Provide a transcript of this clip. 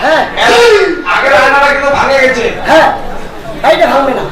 হ্যাঁ। আগের আয়নাটা কিন্তু ভাঙে গেছে। হ্যাঁ। না ভাঙবে না।